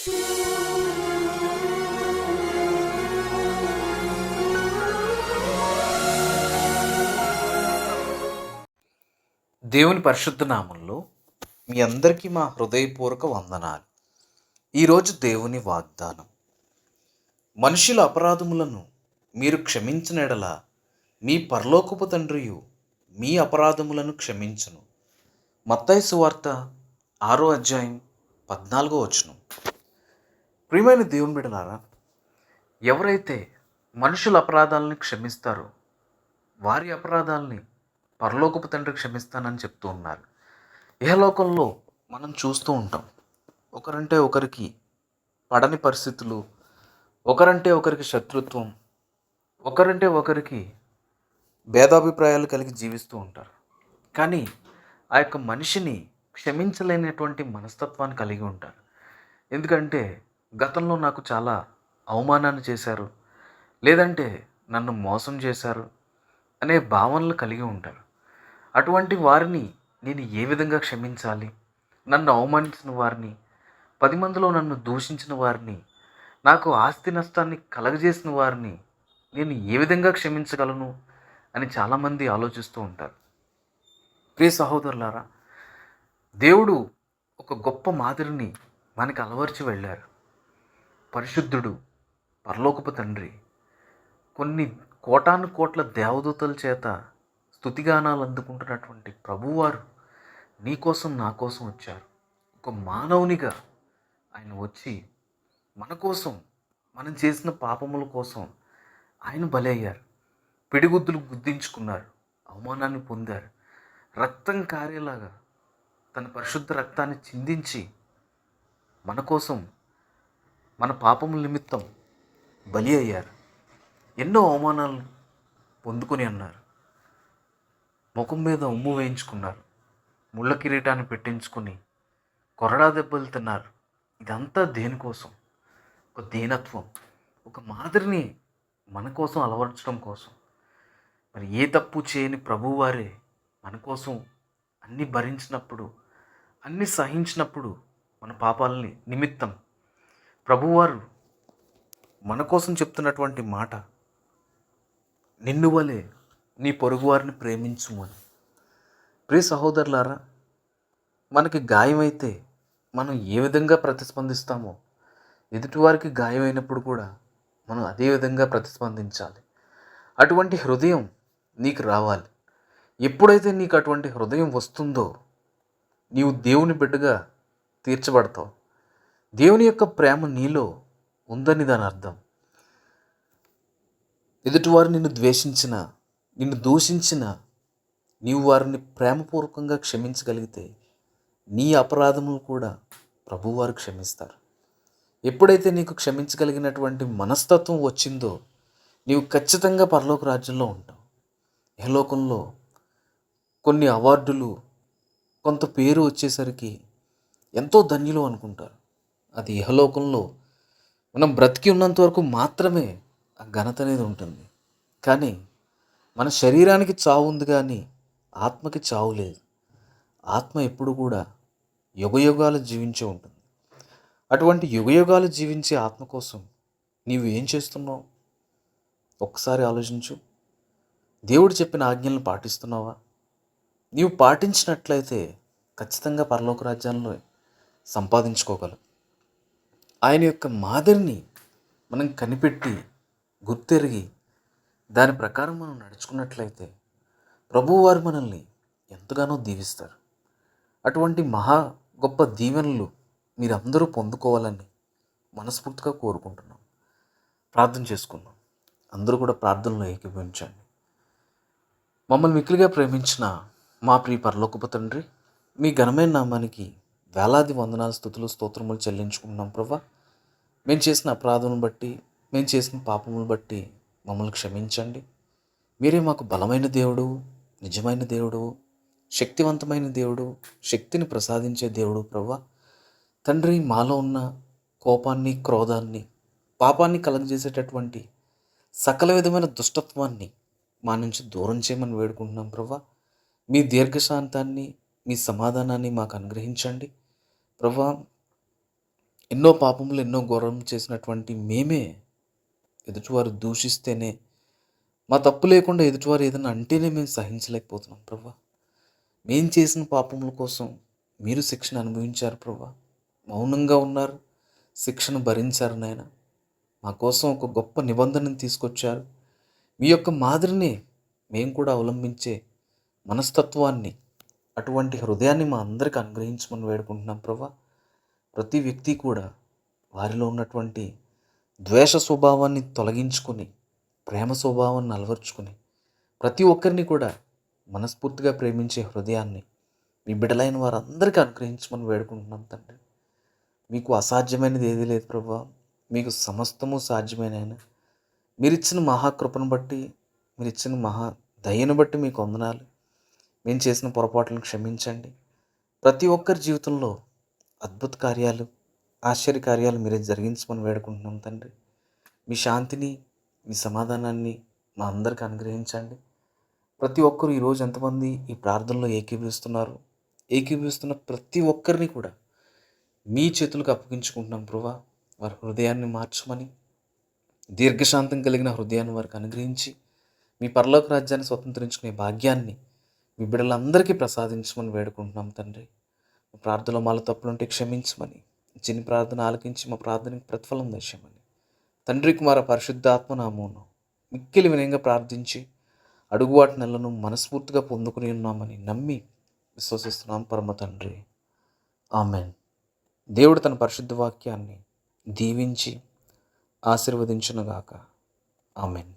దేవుని పరిశుద్ధ నామంలో మీ అందరికీ మా హృదయపూర్వక వందనాలు. ఈరోజు దేవుని వాగ్దానం. మనుషుల అపరాధములను మీరు క్షమించినడల మీ పరలోకపు తండ్రియు మీ అపరాధములను క్షమించును. మత్తాయి సువార్త ఆరో అధ్యాయం పద్నాలుగో వచనం. ప్రియమైన దేవుని బిడలారా ఎవరైతే మనుషుల అపరాధాలను క్షమిస్తారో వారి అపరాధాలని పరలోకపు తండ్రి క్షమిస్తానని చెప్తూ ఉన్నారు. ఇహలోకంలో మనం చూస్తూ ఉంటాం ఒకరంటే ఒకరికి పడని పరిస్థితులు ఒకరంటే ఒకరికి శత్రుత్వం ఒకరంటే ఒకరికి భేదాభిప్రాయాలు కలిగి జీవిస్తూ ఉంటారు. కానీ ఆ యొక్క మనిషిని క్షమించలేనటువంటి మనస్తత్వాన్ని కలిగి ఉంటారు. ఎందుకంటే గతంలో నాకు చాలా అవమానాన్ని చేశారు. లేదంటే నన్ను మోసం చేశారు అనే భావనలు కలిగి ఉంటారు. అటువంటి వారిని నేను ఏ విధంగా క్షమించాలి? నన్ను అవమానించిన వారిని పది మందిలో నన్ను దూషించిన వారిని నాకు ఆస్తి నష్టాన్ని కలగజేసిన వారిని నేను ఏ విధంగా క్షమించగలను అని చాలామంది ఆలోచిస్తూ ఉంటారు. ప్రియ సహోదరులారా దేవుడు ఒక గొప్ప మాదిరిని మనకి అలవర్చి వెళ్ళారు. పరిశుద్ధుడు పరలోకపు తండ్రి. కొన్ని కోటాను కోట్ల దేవదూతల చేత స్తుతిగానాలు అందుకుంటున్నటువంటి ప్రభువారు నీ కోసం నా కోసం వచ్చారు. ఒక మానవునిగా ఆయన వచ్చి మన కోసం మనం చేసిన పాపముల కోసం ఆయన బలయ్యారు అయ్యారు. పిడిగుద్దులు గుద్దించుకున్నారు. అవమానాన్ని పొందారు. రక్తం కారేలాగా తన పరిశుద్ధ రక్తాన్ని చిందించి మన కోసం మన పాపముల నిమిత్తం బలి అయ్యారు. ఎన్నో అవమానాలు పొందుకొని అన్నారు. ముఖం మీద ఉమ్ము వేయించుకున్నారు. ముళ్ళ కిరీటాన్ని పెట్టించుకొని కొరడా దెబ్బలు తిన్నారు. ఇదంతా దేనికోసం ఒక దీనత్వం. ఒక మాదిరిని మన కోసం అలవర్చడం కోసం. మరి ఏ తప్పు చేయని ప్రభువారే మన కోసం అన్ని భరించినప్పుడు అన్ని సహించినప్పుడు మన పాపాలని నిమిత్తం ప్రభువారు మన కోసం చెప్తున్నటువంటి మాట నిన్ను వలె నీ పొరుగువారిని ప్రేమించుము అని. ప్రియ సహోదరులారా మనకి గాయమైతే మనం ఏ విధంగా ప్రతిస్పందిస్తామో ఎదుటివారికి గాయమైనప్పుడు కూడా మనం అదే విధంగా ప్రతిస్పందించాలి. అటువంటి హృదయం నీకు రావాలి. ఎప్పుడైతే నీకు అటువంటి హృదయం వస్తుందో నీవు దేవుని బిడ్డగా తీర్చబడతావు. దేవుని యొక్క ప్రేమ నీలో ఉందని దాని అర్థం. ఎదుటివారు నిన్ను ద్వేషించిన నిన్ను దూషించిన నీవు వారిని ప్రేమపూర్వకంగా క్షమించగలిగితే నీ అపరాధములు కూడా ప్రభువారు క్షమిస్తారు. ఎప్పుడైతే నీకు క్షమించగలిగినటువంటి మనస్తత్వం వచ్చిందో నీవు ఖచ్చితంగా పరలోక రాజ్యంలో ఉంటావు. యహలోకంలో కొన్ని అవార్డులు కొంత పేరు వచ్చేసరికి ఎంతో ధన్యులు అనుకుంటారు. అది ఇహలోకంలో మనం బ్రతికి ఉన్నంత వరకు మాత్రమే ఆ ఘనత అనేది ఉంటుంది. కానీ మన శరీరానికి చావు ఉంది కానీ ఆత్మకి చావు లేదు. ఆత్మ ఎప్పుడు కూడా యుగయుగాలు జీవించే ఉంటుంది. అటువంటి యుగయుగాలు జీవించే ఆత్మ కోసం నీవు ఏం చేస్తున్నావు? ఒక్కసారి ఆలోచించు. దేవుడు చెప్పిన ఆజ్ఞలను పాటిస్తున్నావా? నీవు పాటించినట్లయితే ఖచ్చితంగా పరలోక రాజ్యాల్లో సంపాదించుకోగలవు. ఆయన యొక్క మాదిరిని మనం కనిపెట్టి గుర్తెరిగి దాని ప్రకారం మనం నడుచుకున్నట్లయితే ప్రభువారు మనల్ని ఎంతగానో దీవిస్తారు. అటువంటి మహా గొప్ప దీవెనలు మీరందరూ పొందుకోవాలని మనస్ఫూర్తిగా కోరుకుంటున్నాం. ప్రార్థన చేసుకున్నాం అందరూ కూడా ప్రార్థనలో ఏకీభవించండి. మమ్మల్ని మిక్కిలిగా ప్రేమించిన మా ప్రియ పరలోకపు తండ్రి మీ ఘనమైన నామానికి వేలాది వందనాలు స్థుతులు స్తోత్రములు చెల్లించుకుంటున్నాం ప్రభా. మేము చేసిన అపరాధం బట్టి మేము చేసిన పాపమును బట్టి మమ్మల్ని క్షమించండి. మీరే మాకు బలమైన దేవుడు నిజమైన దేవుడు శక్తివంతమైన దేవుడు శక్తిని ప్రసాదించే దేవుడు ప్రభా. తండ్రి మాలో ఉన్న కోపాన్ని క్రోధాన్ని పాపాన్ని కలగజేసేటటువంటి సకల విధమైన దుష్టత్వాన్ని మా నుంచి దూరం చేయమని వేడుకుంటున్నాం ప్రభా. మీ దీర్ఘశాంతాన్ని మీ సమాధానాన్ని మాకు అనుగ్రహించండి. ప్రభా ఎన్నో పాపములు ఎన్నో ఘోరం చేసినటువంటి మేమే ఎదుటివారు దూషిస్తేనే మా తప్పు లేకుండా ఎదుటివారు ఏదైనా అంటేనే మేము సహించలేకపోతున్నాం ప్రభా. మేం చేసిన పాపముల కోసం మీరు శిక్షణ అనుభవించారు ప్రభా. మౌనంగా ఉన్నారు శిక్షను భరించారు నాయన. మా కోసం ఒక గొప్ప నిబంధనను తీసుకొచ్చారు. మీ యొక్క మాదిరిని మేము కూడా అవలంబించే మనస్తత్వాన్ని అటువంటి హృదయాన్ని మా అందరికి అనుగ్రహించమని వేడుకుంటున్నాం ప్రభా. ప్రతి వ్యక్తి కూడా వారిలో ఉన్నటువంటి ద్వేష స్వభావాన్ని తొలగించుకొని ప్రేమ స్వభావాన్ని అలవర్చుకొని ప్రతి ఒక్కరిని కూడా మనస్ఫూర్తిగా ప్రేమించే హృదయాన్ని మీ బిడ్డలైన వారందరికీ అనుగ్రహించమని వేడుకుంటున్నాం తండ్రి. మీకు అసాధ్యమైనది ఏదీ లేదు ప్రభా. మీకు సమస్తము సాధ్యమైన మీరిచ్చిన మీరు ఇచ్చిన మహాకృపను బట్టి మీరు ఇచ్చిన మహా దయను బట్టి మీకు వందనాలు. మేము చేసిన పొరపాట్లను క్షమించండి. ప్రతి ఒక్కరి జీవితంలో అద్భుత కార్యాలు ఆశ్చర్య కార్యాలు మీరే జరిగించమని వేడుకుంటున్నాం తండ్రి. మీ శాంతిని మీ సమాధానాన్ని మా అందరికి అనుగ్రహించండి. ప్రతి ఒక్కరు ఈరోజు ఎంతమంది ఈ ప్రార్థనలో ఏకీభవిస్తున్నారు? ఏకీభవిస్తున్న ప్రతి ఒక్కరిని కూడా మీ చేతులకు అప్పగించుకుంటున్నాం ప్రభా. వారి హృదయాన్ని మార్చమని దీర్ఘశాంతం కలిగిన హృదయాన్ని వారికి అనుగ్రహించి మీ పరలోక రాజ్యాన్ని స్వతంత్రించుకునే భాగ్యాన్ని మీ బిడ్డలందరికీ ప్రసాదించమని వేడుకుంటున్నాం తండ్రి. మా ప్రార్థనలో మాలో తప్పులుంటే క్షమించమని చిన్ని ప్రార్థన ఆలకించి మా ప్రార్థనకి ప్రతిఫలం దశమని తండ్రి కుమార పరిశుద్ధాత్మ నామోను మిక్కిలి వినయంగా ప్రార్థించి అడుగువాటి నెలను మనస్ఫూర్తిగా పొందుకుని ఉన్నామని నమ్మి విశ్వసిస్తున్నాం పరమ తండ్రి. ఆమెన్. దేవుడు తన పరిశుద్ధ వాక్యాన్ని దీవించి ఆశీర్వదించునుగాక. ఆమెన్.